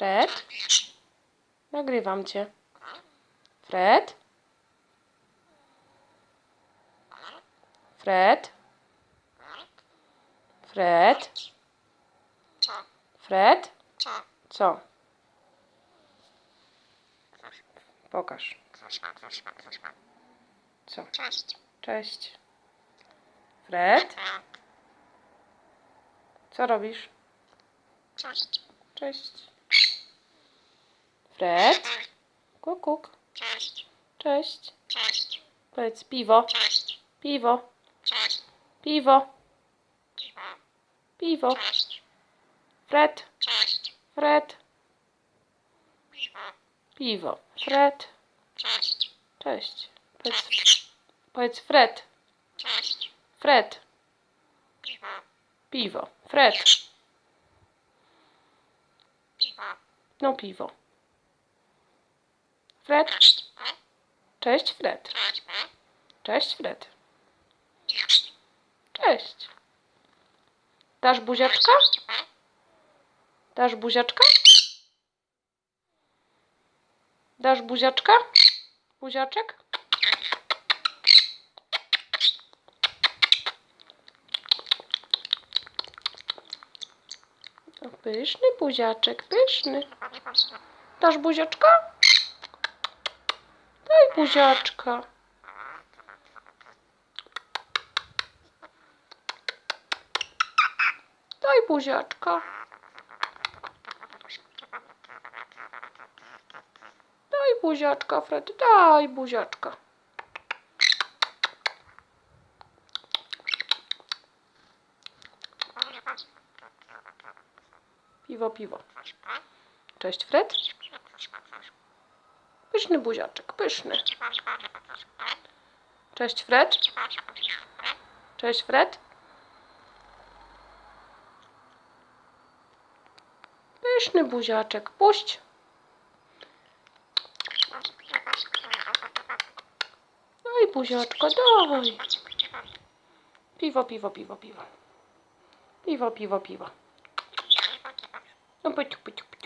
Fred? Nagrywam cię. Fred? Fred? Fred? Fred? Co? Pokaż. Co? Cześć. Cześć. Fred? Co robisz? Cześć. Cześć. Fred? Kukuk. Cześć. Powiedz piwo. Piwo. Piwo. Piwo. Fred. Fred. Piwo. Fred. Cześć. Powiedz, powiedz Fred. Fred. Piwo. Fred. No piwo. Fred. Cześć. Fred. Cześć. Fred. Cześć. Dasz buziaczka? Dasz buziaczka? Dasz buziaczka? Buziaczek? Pyszny buziaczek, pyszny. Dasz buziaczka? Buziaczka. Daj buziaczka. Daj buziaczka, Fred, daj buziaczka. Piwo, piwo. Cześć, Fred. Pyszny buziaczek, pyszny. Cześć, Fred. Cześć, Fred. Pyszny buziaczek, puść. Daj buziaczka, daj. Piwo, piwo, piwo, piwo. Piwo, piwo, piwo. No pyciu, pyciu.